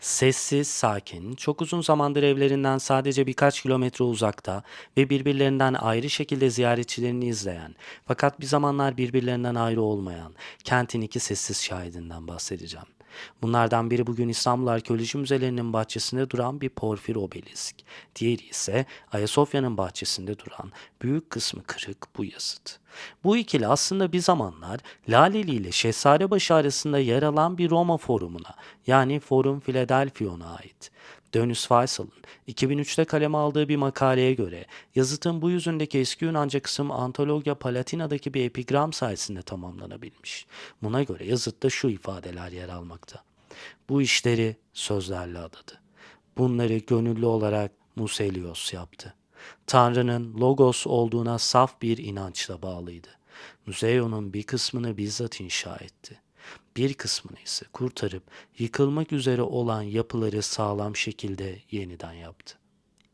Sessiz, sakin, çok uzun zamandır evlerinden sadece birkaç kilometre uzakta ve birbirlerinden ayrı şekilde ziyaretçilerini izleyen, fakat bir zamanlar birbirlerinden ayrı olmayan kentin iki sessiz şahidinden bahsedeceğim. Bunlardan biri bugün İstanbul Arkeoloji Müzelerinin bahçesinde duran bir porfir obelisk. Diğeri ise Ayasofya'nın bahçesinde duran büyük kısmı kırık bu yazıt. Bu ikili aslında bir zamanlar Laleli ile Şehzadebaşı arasında yer alan bir Roma forumuna yani Forum Philadelphia'na ait. Dönüs Faysal'ın 2003'te kaleme aldığı bir makaleye göre yazıtın bu yüzündeki eski Yunanca kısım Antologia Palatina'daki bir epigram sayesinde tamamlanabilmiş. Buna göre yazıtta şu ifadeler yer almakta. Bu işleri sözlerle adadı. Bunları gönüllü olarak Muselios yaptı. Tanrı'nın Logos olduğuna saf bir inançla bağlıydı. Museo'nun bir kısmını bizzat inşa etti. Bir kısmını ise kurtarıp yıkılmak üzere olan yapıları sağlam şekilde yeniden yaptı.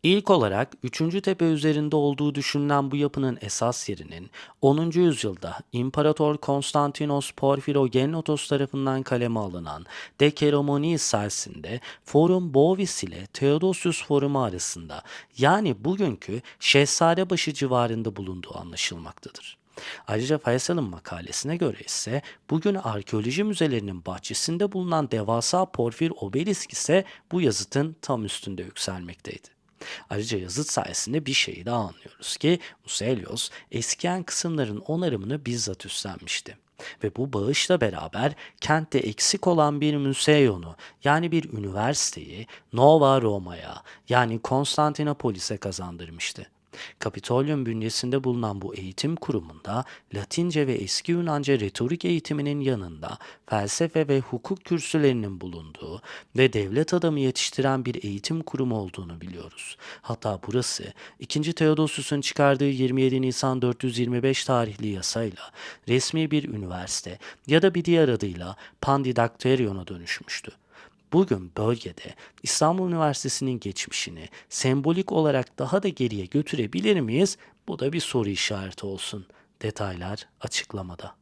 İlk olarak 3. tepe üzerinde olduğu düşünülen bu yapının esas yerinin 10. yüzyılda İmparator Konstantinos Porfirogennotos tarafından kaleme alınan De Ceremonie sayesinde Forum Bovis ile Theodosius Forumu arasında yani bugünkü Şehzadebaşı civarında bulunduğu anlaşılmaktadır. Ayrıca Faysal'ın makalesine göre ise bugün arkeoloji müzelerinin bahçesinde bulunan devasa porfir obelisk ise bu yazıtın tam üstünde yükselmekteydi. Ayrıca yazıt sayesinde bir şeyi daha anlıyoruz ki Muselios eskiyen kısımların onarımını bizzat üstlenmişti. Ve bu bağışla beraber kentte eksik olan bir müseyonu yani bir üniversiteyi Nova Roma'ya yani Konstantinopolis'e kazandırmıştı. Kapitolyum bünyesinde bulunan bu eğitim kurumunda Latince ve eski Yunanca retorik eğitiminin yanında felsefe ve hukuk kürsülerinin bulunduğu ve devlet adamı yetiştiren bir eğitim kurumu olduğunu biliyoruz. Hatta burası 2. Theodosius'un çıkardığı 27 Nisan 425 tarihli yasayla resmi bir üniversite ya da bir diğer adıyla Pandidakterion'a dönüşmüştü. Bugün bölgede İstanbul Üniversitesi'nin geçmişini sembolik olarak daha da geriye götürebilir miyiz? Bu da bir soru işareti olsun. Detaylar açıklamada.